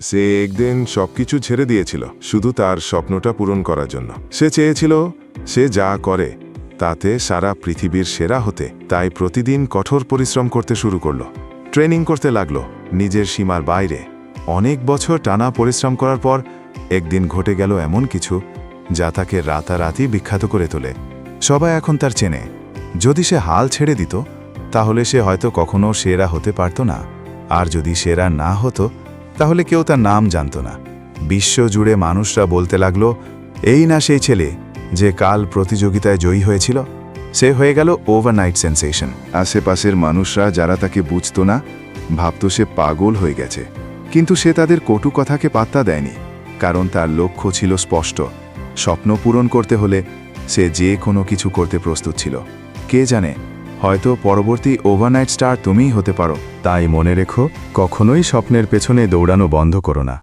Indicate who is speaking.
Speaker 1: সে একদিন সবকিছু ছেড়ে দিয়েছিল, শুধু তার স্বপ্নটা পূরণ করার জন্য। সে চেয়েছিল, সে যা করে, তাতে সারা পৃথিবীর সেরা হতে, তাই প্রতিদিন কঠোর পরিশ্রম করতে শুরু করল। ট্রেনিং করতে লাগল, নিজের সীমার বাইরে। অনেক বছর টানা পরিশ্রম করার পর, একদিন ঘটে গেল এমন কিছু, যা তাকে রাতারাতি বিখ্যাত করে তোলে। সবাই এখন তার চেনে। যদি সে হাল ছেড়ে দিত, তাহলে সে হয়তো কখনো সেরা হতে পারত না। আর যদি সেরা না হতো তাহলে কেউ তার নাম জানত না। বিশ্ব জুড়ে মানুষরা বলতে লাগল, এই না সেই ছেলে যে কাল প্রতিযোগিতায় জয়ী হয়েছিল? সে হয়ে গেল ওভারনাইট সেন্সেশন আশেপাশের মানুষরা যারা তাকে বুঝতো না, ভাবত সে পাগল হয়ে গেছে। কিন্তু সে তাদের কটু কথাকে পাত্তা দেয়নি, কারণ তার লক্ষ্য ছিল স্পষ্ট। স্বপ্ন পূরণ করতে হলে সে যে কোনো কিছু করতে প্রস্তুত ছিল। কে জানে হয়তো পরবর্তী ওভারনাইট স্টার তুমিই হতে পারো। তাই মনে রেখো, কখনোই স্বপ্নের পেছনে দৌড়ানো বন্ধ করো না।